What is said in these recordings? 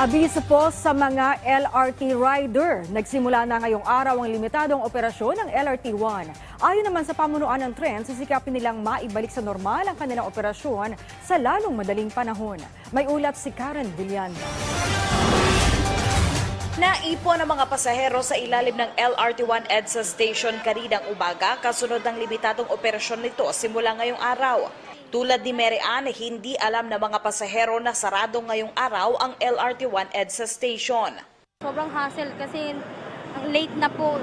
Abiso po sa mga LRT rider. Nagsimula na ngayong araw ang limitadong operasyon ng LRT-1. Ayon naman sa pamunuan ng tren, sisikapin nilang maibalik sa normal ang kanilang operasyon sa lalong madaling panahon. May ulat si Karen Villanda. Naipon ang mga pasahero sa ilalim ng LRT1 EDSA station kaninang umaga kasunod ng limitadong operasyon nito simula ngayong araw. Tulad ni Mary Ann, hindi alam ng mga pasahero na sarado ngayong araw ang LRT1 EDSA station. Sobrang hassle kasi ang late na po.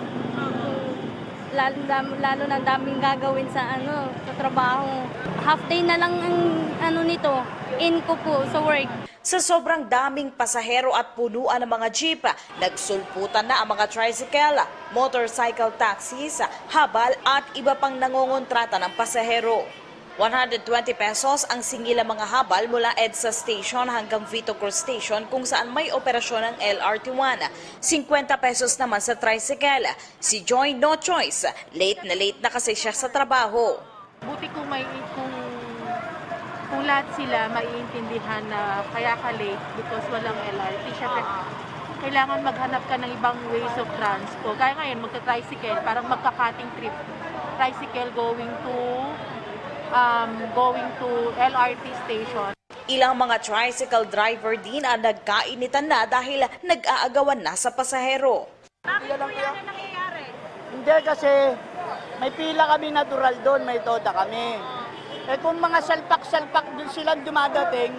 Lalo, lalo na daming gagawin sa ano sa trabaho. Half day na lang ang ano nito, in ko po sa work. Sa sobrang daming pasahero at punuan ng mga jeep, nagsulputan na ang mga tricycle, motorcycle taxis, habal at iba pang nangongontrata ng pasahero. 120 pesos ang singil ng mga habal mula EDSA Station hanggang Vito Cruz Station kung saan may operasyon ng LRT1. 50 pesos naman sa tricycle. Si Joy no choice. Late na late na kasi siya sa trabaho. Buti kung may kung kung lahat sila maiintindihan na kaya ka late because walang LRT. Syempre, kailangan maghanap ka ng ibang ways of transport. Kaya ngayon, magka-tricycle, parang magka-cutting trip. Tricycle going to um, going to LRT station. Ilang mga tricycle driver din ang nagkainitan na dahil nag-aagawan na sa pasahero. Hindi kasi may pila kami natural doon, may toda kami. Eh kung mga salpak-salpak din silang dumadating,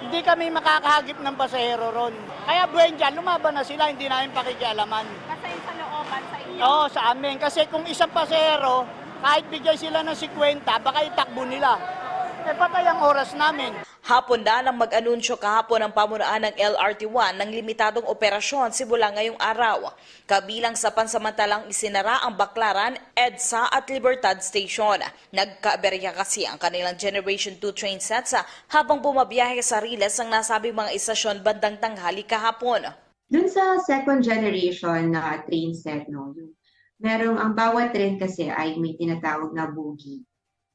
hindi kami makakahagip ng pasahero ron. Kaya buwan dyan, lumaban na sila, hindi namin pakikialaman. Kasi sa looban, sa inyo. Oo, sa amin. Kasi kung isang pasahero, kahit bigay sila ng 50, baka itakbo nila. Eh patay ang oras namin. Hapon na nang mag-anunsyo kahapon ang pamunuan ng LRT1 ng limitadong operasyon simula ngayong araw. Kabilang sa pansamantalang isinara ang Baklaran, EDSA at Libertad Station. Nagkaaberya kasi ang kanilang Generation 2 train sets ah, habang bumabiyahe sa Riles ang nasabing mga istasyon bandang tanghali kahapon. Dun sa second generation na train set, no, yung, merong ang bawat train kasi ay may tinatawag na bogie.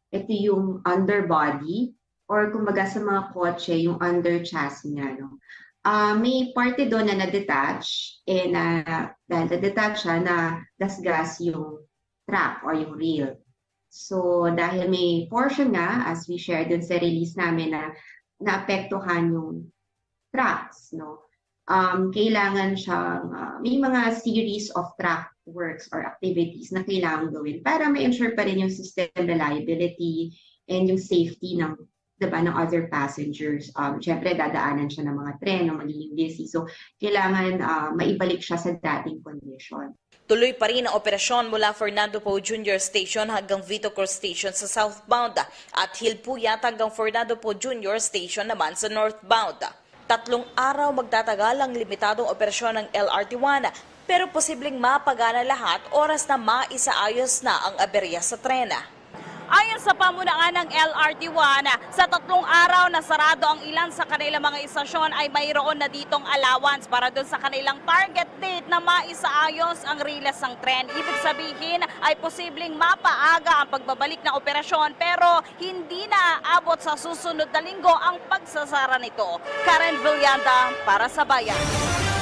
Ito yung underbody or kumbaga sa mga kotse, yung under chassis niya. No? Ah, may parte doon na na-detach, eh na, dahil na-detach siya, na gasgas yung track or yung rail. So, dahil may portion nga, as we shared dun sa release namin na naapektuhan yung tracks, no? Um, kailangan siyang, uh, may mga series of track works or activities na kailangan gawin para ma-ensure pa rin yung system reliability and yung safety ng diba, ng other passengers. Um, Siyempre, dadaanan siya ng mga tren, ng magiging busy. So, kailangan uh, maibalik siya sa dating condition. Tuloy pa rin ang operasyon mula Fernando Poe Jr. Station hanggang Vito Cruz Station sa southbound at Hilpuyat hanggang Fernando Poe Jr. Station naman sa northbound. Tatlong araw magtatagal ang limitadong operasyon ng LRT-1 pero posibleng mapagana lahat oras na maisaayos na ang aberya sa trena. Ayon sa pamunaan ng LRT1, sa tatlong araw na sarado ang ilan sa kanilang mga istasyon ay mayroon na ditong allowance para doon sa kanilang target date na maisaayos ang riles ng tren. Ibig sabihin ay posibleng mapaaga ang pagbabalik ng operasyon pero hindi na aabot sa susunod na linggo ang pagsasara nito. Karen Villanda para sa Bayan.